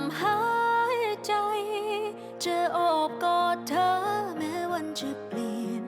มหายใจ จะโอบกอดเธอแม้วันจะเปลี่ยน